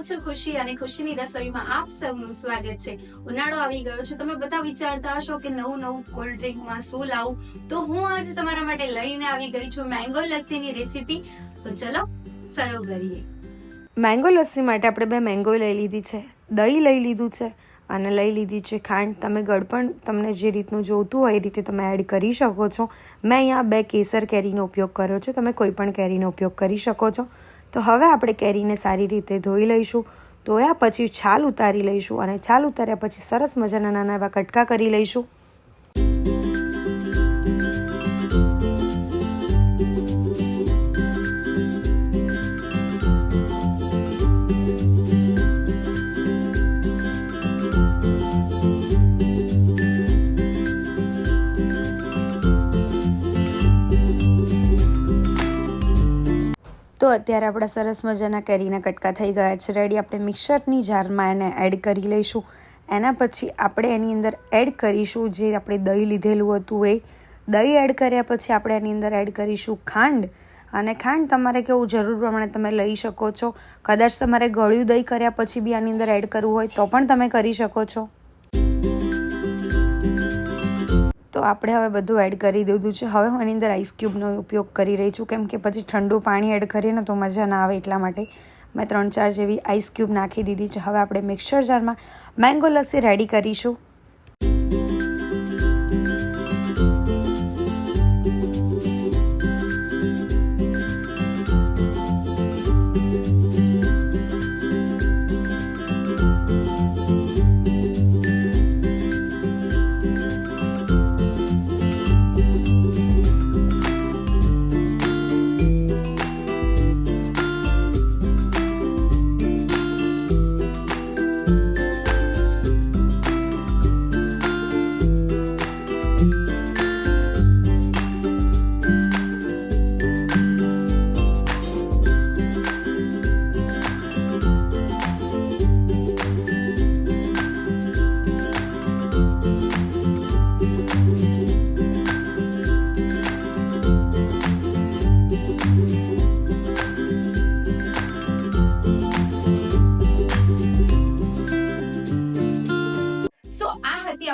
હું છું ખુશી અને ખુશીની રસોઈમાં આપ સૌનું સ્વાગત છે. ઉનાળો આવી ગયો છે. તમે બધા વિચારતા હશો કે નવું નવું કોલ્ડ ડ્રિંકમાં શું લાવું? તો હું આજે તમારા માટે લઈને આવી ગઈ છું મેંગો લસ્સીની રેસીપી તો ચલો, શરૂ કરીએ. મેંગો લસ્સી માટે આપણે બે મેંગો લઈ લીધી છે. દહીં લઈ લીધું છે અને લઈ લીધી છે ખાંડ. તમે ગળપણ તમને જે રીતનું જોતું હોય એ રીતે તમે એડ કરી શકો છો. મેં અહીંયા બે કેસર કેરીનો ઉપયોગ કર્યો છે. તમે કોઈ પણ કેરીનો ઉપયોગ કરી શકો છો. તો હવે આપણે કેરીને સારી રીતે ધોઈ લઈશું, ધોયા પછી છાલ ઉતારી લઈશું અને છાલ ઉતાર્યા પછી સરસ મજાના નાના એવા કટકા કરી લઈશું. તો અત્યારે આપણા સરસ મજાના કેરીના કટકા થઈ ગયા છે. રેડી આપણે મિક્સરની જારમાં એને એડ કરી લઈશું. એના પછી આપણે એની અંદર એડ કરીશું જે આપણે દહીં લીધેલું હતું એ. દહીં એડ કર્યા પછી આપણે એની અંદર એડ કરીશું ખાંડ. અને ખાંડ તમારે કેવું જરૂર પ્રમાણે તમે લઈ શકો છો. કદાચ તમારે ગળ્યું દહીં કર્યા પછી બી આની અંદર એડ કરવું હોય તો પણ તમે કરી શકો છો. તો આપણે હવે બધું એડ કરી દીધું છે. હવે હું એની અંદર આઈસ ક્યુબનો ઉપયોગ કરી રહી છું. કેમ કે પછી ઠંડુ પાણી એડ કરીએ તો મજા ના આવે એટલા માટે મેં ત્રણ ચાર જેવી આઈસ ક્યુબ નાખી દીધી છે. હવે આપણે મિક્સર જારમાં મેંગો લસ્સી રેડી કરીશું.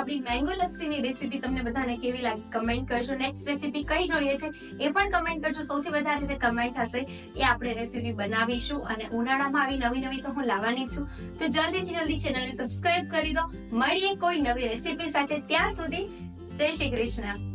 આપણી મેંગો લસ્સીની રેસીપી તમને બધાને કેવી લાગી? કમેન્ટ કરજો. નેક્સ્ટ રેસીપી કઈ જોઈએ છે? એ પણ કમેન્ટ કરજો. સૌથી વધારે જે કમેન્ટ હશે, એ આપણે રેસીપી બનાવીશું અને ઉનાળામાં આવી નવી નવી તો હું લાવવાની છું. તો જલ્દીથી જલ્દી ચેનલને સબસ્ક્રાઇબ કરી દો. મળીએ કોઈ નવી રેસીપી સાથે. ત્યાં સુધી જય શ્રી કૃષ્ણ.